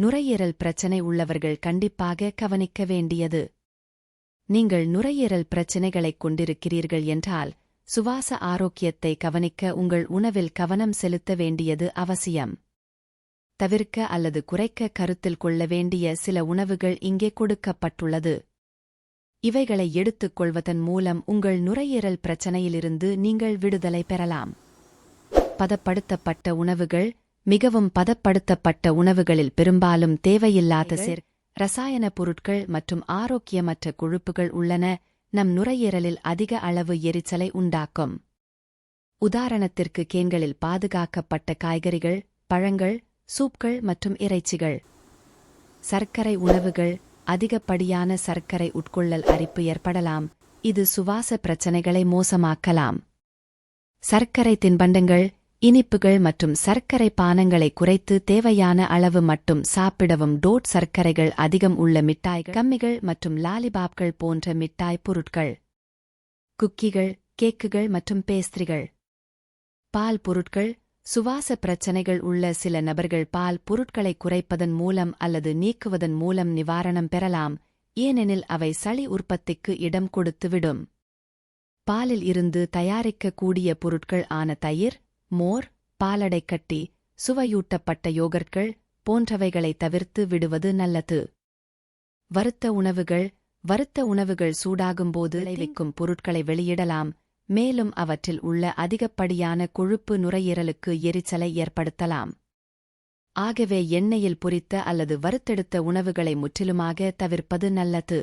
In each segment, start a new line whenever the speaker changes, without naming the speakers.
நுரையீரல் பிரச்சனை உள்ளவர்கள் கண்டிப்பாக கவனிக்க வேண்டியது. நீங்கள் நுரையீரல் பிரச்சினைகளைக் கொண்டிருக்கிறீர்கள் என்றால் சுவாச ஆரோக்கியத்தை கவனிக்க உங்கள் உணவில் கவனம் செலுத்த வேண்டியது அவசியம். தவிர்க்க அல்லது குறைக்க கருத்தில் கொள்ள வேண்டிய சில உணவுகள் இங்கே கொடுக்கப்பட்டுள்ளது. இவைகளை எடுத்துக் கொள்வதன் மூலம் உங்கள் நுரையீரல் பிரச்சனையிலிருந்து நீங்கள் விடுதலை பெறலாம். பதப்படுத்தப்பட்ட உணவுகள் மிகவும் பதப்படுத்தப்பட்ட உணவுகளில் பெரும்பாலும் தேவையில்லாத சேர் ரசாயன பொருட்கள் மற்றும் ஆரோக்கியமற்ற கொழுப்புகள் உள்ளன. நம் நுரையீரலில் அதிக அளவு எரிச்சலை உண்டாக்கும். உதாரணத்திற்கு கேன்களில் பாதுகாக்கப்பட்ட காய்கறிகள் பழங்கள் சூப்கள் மற்றும் இறைச்சிகள். சர்க்கரை உணவுகள் அதிகப்படியான சர்க்கரை உட்கொள்ளல் அரிப்பு ஏற்படலாம். இது சுவாச பிரச்சனைகளை மோசமாக்கலாம். சர்க்கரை தின்பண்டங்கள் இனிப்புகள் மற்றும் சர்க்கரை பானங்களை குறைத்து தேவையான அளவு மட்டும் சாப்பிடவும். டோட் சர்க்கரைகள் அதிகம் உள்ள மிட்டாய்கள் கம்மிகள் மற்றும் லாலிபாப்கள் போன்ற மிட்டாய் பொருட்கள். குக்கிகள் கேக்குகள் மற்றும் பேஸ்திரிகள். பால் பொருட்கள் சுவாச பிரச்சனைகள் உள்ள சில நபர்கள் பால் பொருட்களை குறைப்பதன் மூலம் அல்லது நீக்குவதன் மூலம் நிவாரணம் பெறலாம் ஏனெனில் அவை சளி உற்பத்திக்கு இடம் கொடுத்துவிடும். பாலில் இருந்து தயாரிக்கக்கூடிய பொருட்கள் ஆன தயிர் மோர் பாலடைக்கட்டி சுவையூட்டப்பட்ட யோகர்ட்கள் போன்றவைகளை தவிர்த்து விடுவது நல்லது. வருத்த உணவுகள் வருத்த உணவுகள் சூடாகும்போது விளைவிக்கும் பொருட்களை வெளியிடலாம் மேலும் அவற்றில் உள்ள அதிகப்படியான கொழுப்பு நுரையீரலுக்கு எரிச்சலை ஏற்படுத்தலாம். ஆகவே எண்ணெயில் பொரித்த அல்லது வறுத்தெடுத்த உணவுகளை முற்றிலுமாக தவிர்ப்பது நல்லது.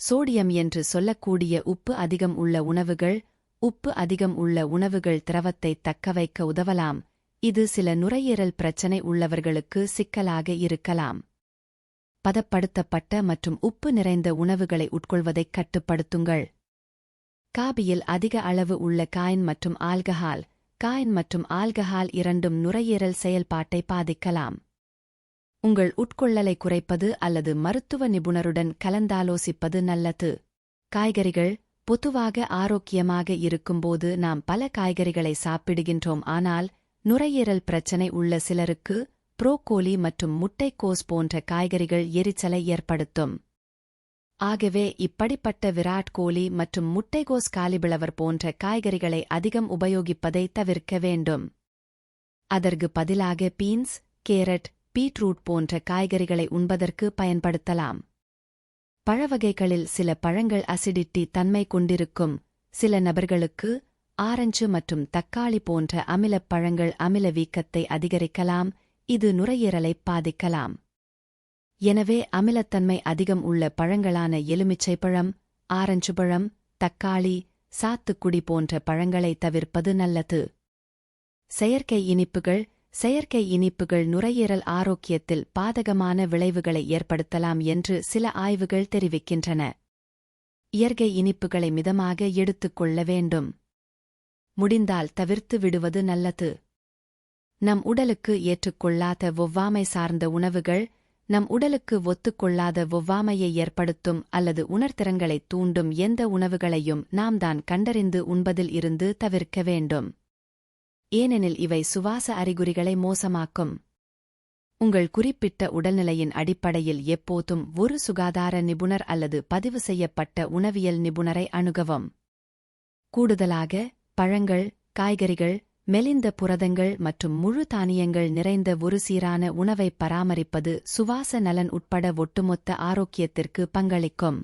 சோடியம் என்று சொல்லக்கூடிய உப்பு அதிகம் உள்ள உணவுகள் உப்பு அதிகம் உள்ள உணவுகள் திரவத்தை தக்கவைக்க உதவலாம். இது சில நுரையீரல் பிரச்சனை உள்ளவர்களுக்கு சிக்கலாக இருக்கலாம். பதப்படுத்தப்பட்ட மற்றும் உப்பு நிறைந்த உணவுகளை உட்கொள்வதைக் கட்டுப்படுத்துங்கள். காபியில் அதிக அளவு உள்ள காயின் மற்றும் ஆல்கஹால். காயின் மற்றும் ஆல்கஹால் இரண்டும் நுரையீரல் செயல்பாட்டை பாதிக்கலாம். உங்கள் உட்கொள்ளலை குறைப்பது அல்லது மருத்துவ நிபுணருடன் கலந்தாலோசிப்பது நல்லது. காய்கறிகள் பொதுவாக ஆரோக்கியமாக இருக்கும்போது நாம் பல காய்கறிகளை சாப்பிடுகின்றோம். ஆனால் நுரையீரல் பிரச்சனை உள்ள சிலருக்கு புரோக்கோலி மற்றும் முட்டைக்கோஸ் போன்ற காய்கறிகள் எரிச்சலை ஏற்படுத்தும். ஆகவே இப்படிப்பட்ட விராட் கோலி மற்றும் முட்டைகோஸ் காலிபிளவர் போன்ற காய்கறிகளை அதிகம் உபயோகிப்பதை தவிர்க்க வேண்டும். அதற்கு பதிலாக பீன்ஸ் கேரட் பீட்ரூட் போன்ற காய்கறிகளை உண்பதற்கு பயன்படுத்தலாம். பழவகைகளில் சில பழங்கள் அசிடிட்டி தன்மை கொண்டிருக்கும். சில நபர்களுக்கு ஆரஞ்சு மற்றும் தக்காளி போன்ற அமிலப் பழங்கள் அமில வீக்கத்தை அதிகரிக்கலாம். இது நுரையீரலை பாதிக்கலாம். எனவே அமிலத்தன்மை அதிகம் உள்ள பழங்களான எலுமிச்சை பழம் ஆரஞ்சு பழம் தக்காளி சாத்துக்குடி போன்ற பழங்களை தவிர்ப்பது நல்லது. செயற்கை இனிப்புகள் செயற்கை இனிப்புகள் நுரையீரல் ஆரோக்கியத்தில் பாதகமான விளைவுகளை ஏற்படுத்தலாம் என்று சில ஆய்வுகள் தெரிவிக்கின்றன. இயற்கை இனிப்புகளை மிதமாக எடுத்துக்கொள்ள வேண்டும். முடிந்தால் தவிர்த்து விடுவது நல்லது. நம் உடலுக்கு ஏற்றுக்கொள்ளாத ஒவ்வாமை சார்ந்த உணவுகள் நம் உடலுக்கு ஒத்துக்கொள்ளாத ஒவ்வாமையை ஏற்படுத்தும் அல்லது உணர்திறன்களை தூண்டும் எந்த உணவுகளையும் நாம் தான் கண்டறிந்து உண்பதில் இருந்து தவிர்க்க வேண்டும். ஏனெனில் இவை சுவாச அறிகுறிகளை மோசமாக்கும். உங்கள் குறிப்பிட்ட உடல்நிலையின் அடிப்படையில் எப்போதும் ஒரு சுகாதார நிபுணர் அல்லது பதிவு செய்யப்பட்ட உணவியல் நிபுணரை அணுகவும். கூடுதலாக பழங்கள் காய்கறிகள் மெலிந்த புரதங்கள் மற்றும் முழு தானியங்கள் நிறைந்த ஒரு சீரான உணவை பராமரிப்பது சுவாச நலன் உட்பட ஒட்டுமொத்த ஆரோக்கியத்திற்கு பங்களிக்கும்.